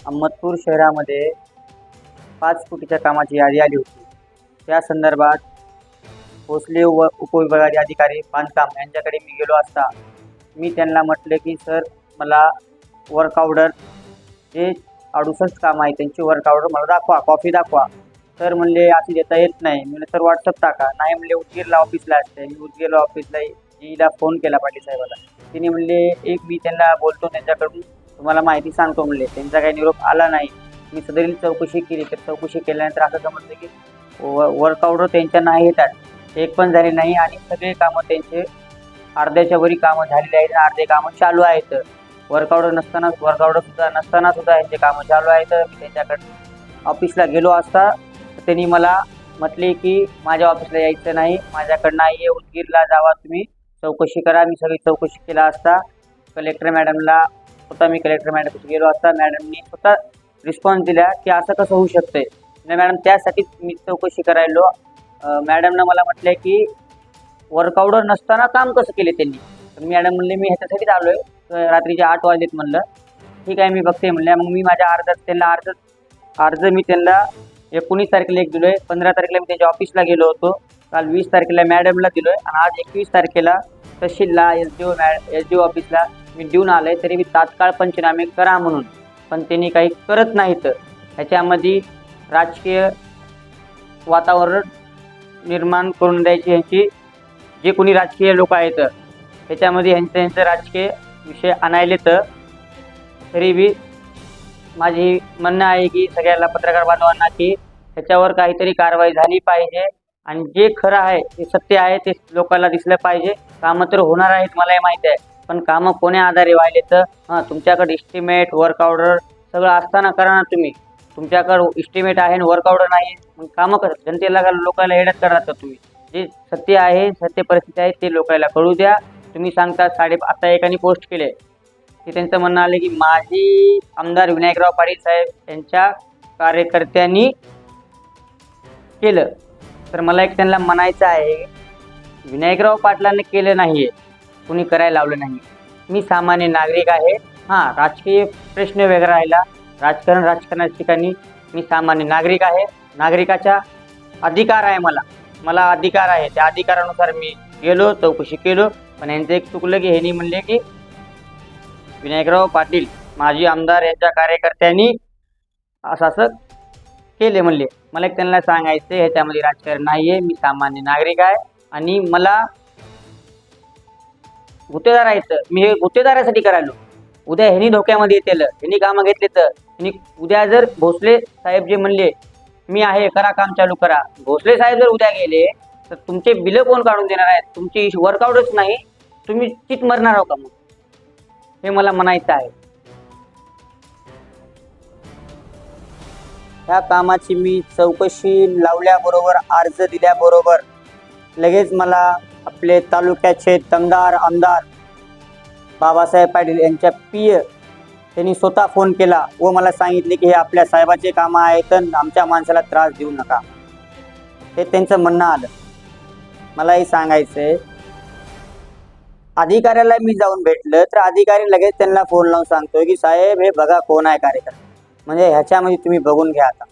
अहमदपूर शहरामध्ये पाच कोटीच्या कामाची यादी आली होती. त्या संदर्भात भोसले व उपविभागाचे अधिकारी बांधकाम यांच्याकडे मी गेलो असता मी त्यांना म्हटले की सर मला वर्क ऑर्डर जे अडुसष्ट काम आहे त्यांची वर्क ऑर्डर मला दाखवा कॉफी दाखवा. सर म्हणले अशी देता येत नाही. म्हणजे सर व्हॉट्सअप टाका. नाही म्हणले उदगीरला ऑफिसला असते मी उदगीरला ऑफिसला जीला फोन केला पाटील साहेबाला. तिने म्हणले एक मी त्यांना बोलतो त्यांच्याकडून तुम्हाला माहिती सांगतो म्हणले. त्यांचा काही निरोप आला नाही. मी सदरील चौकशी केली तर चौकशी केल्यानंतर असं समजलं की व ऑर्डर त्यांच्या नाही येतात. एक पण झाले नाही आणि सगळे कामं त्यांचे अर्ध्याच्या वरी कामं झालेली आहेत अर्धे कामं चालू आहेत. वर्कआउट नसताना वर्क सुद्धा नसताना सुद्धा यांचे कामं चालू आहेत. मी त्यांच्याकडे ऑफिसला गेलो असता त्यांनी मला म्हटले की माझ्या ऑफिसला यायचं नाही. माझ्याकडं नाही आहे उदगीरला जावा तुम्ही. चौकशी करा. मी सगळी चौकशी केला असता. कलेक्टर मॅडमला स्वतः मी कलेक्टर मॅडम गेलो असता. मॅडमनी स्वतः रिस्पॉन्स दिला की असं कसं होऊ शकतंय? नाही मॅडम त्यासाठीच मी चौकशी करायलो. मॅडमनं मला म्हटलं की वर्कआउटवर नसताना काम कसं केले त्यांनी? तर मॅडम म्हणले मी ह्याच्यासाठीच आलो आहे रात्रीचे आठ वाजलेत म्हणलं. ठीक आहे मी बघते. म्हणल्या मग मी माझ्या अर्ज त्यांना अर्ज अर्ज मी त्यांना एकोणीस तारखेला एक दिलो आहे पंधरा तारखेला मी त्यांच्या ऑफिसला गेलो होतो. काल वीस तारखेला मॅडमला दिलो आहे आणि आज एकवीस तारखेला तहसीलला एस डी ओ मॅ एस डी ओ ऑफिसला मी देऊन आलो आहे तरी मी तात्काळ पंचनामे करा म्हणून. पण त्यांनी काही करत नाहीत. ह्याच्यामध्ये राजकीय वातावरण निर्माण करून द्यायची ह्यांची जे कोणी राजकीय लोक आहेत ह्याच्यामध्ये ह्यांचं ह्यांचं राजकीय विषय आणायले तर तरी बी माझी म्हणणं आहे की सगळ्याला पत्रकार बांधवांना की ह्याच्यावर काहीतरी कारवाई झाली पाहिजे. आणि जे खरं आहे ते सत्य आहे ते लोकांना दिसलं पाहिजे. कामं तर होणार आहेत मला हे माहीत आहे. पण कामं कोण्या आधारे व्हायले तर? हां तुमच्याकडे इस्टिमेट वर्क ऑर्डर सगळं असताना करा ना तुम्ही. तुमच्याकडं इस्टिमेट आहे आणि वर्क ऑर्डर नाही. मग कामं करा. जनतेला का लोकांना हेडत करा तर तुम्ही. जे सत्य आहे सत्य परिस्थिती आहे ते लोकांना कळू द्या. तुम्ही सांगता साडे आता एकाने पोस्ट केले. की त्यांचं म्हणणं आलं की माजी आमदार विनायकराव पाटील साहेब यांच्या कार्यकर्त्यांनी केलं. तर मला एक त्यांना म्हणायचं आहे विनायकराव पाटलांनी केलं नाही आहे कुणी करायला लावलं नाही. मी सामान्य नागरिक आहे. हां राजकीय प्रश्न वेगळा राहिला. राजकारण राजकारणाच्या ठिकाणी मी सामान्य नागरिक आहे. नागरिकाचा अधिकार आहे मला. मला अधिकार आहे. त्या अधिकारानुसार मी गेलो चौकशी केलो. पण यांचं एक चुकलं की ह्यांनी म्हणले की विनायकराव पाटील माजी आमदार यांच्या कार्यकर्त्यांनी असं असं केले म्हणले. मला एक त्यांना सांगायचं ह्याच्यामध्ये राजकारण नाहीये मी सामान्य नागरिक आहे. आणि मला गुत्तेदार आहे मी हे गुत्तेदारासाठी करायलो. उद्या ह्यांनी धोक्यामध्ये येतेल ह्यांनी कामं घेतले तर. ह्यांनी उद्या जर भोसले साहेब जे म्हणले मी आहे करा काम चालू करा. भोसले साहेब जर उद्या गेले तर तुमचे बिलं कोण काढून देणार आहेत? तुमची वर्कआउटच नाही. तुम्ही चित मरणार आहो का मग? हे मला म्हणायचं आहे. ह्या कामाची मी चौकशी लावल्याबरोबर अर्ज दिल्याबरोबर लगेच मला आपले तालुक्याचे दमदार आमदार बाबासाहेब पाटील यांच्या पिय त्यांनी स्वतः फोन केला व मला सांगितले की हे आपल्या साहेबाचे कामं आहेत आणि आमच्या माणसाला त्रास देऊ नका. हे त्यांचं म्हणणं आलं. मलाही सांगायचं आहे अधिकाऱ्याला मी जाऊन भेटलं तर अधिकारी लगेच त्यांना फोन लावून सांगतोय की साहेब हे बघा कोण आहे कार्यकर्ता. म्हणजे ह्याच्यामध्ये तुम्ही बघून घ्या आता.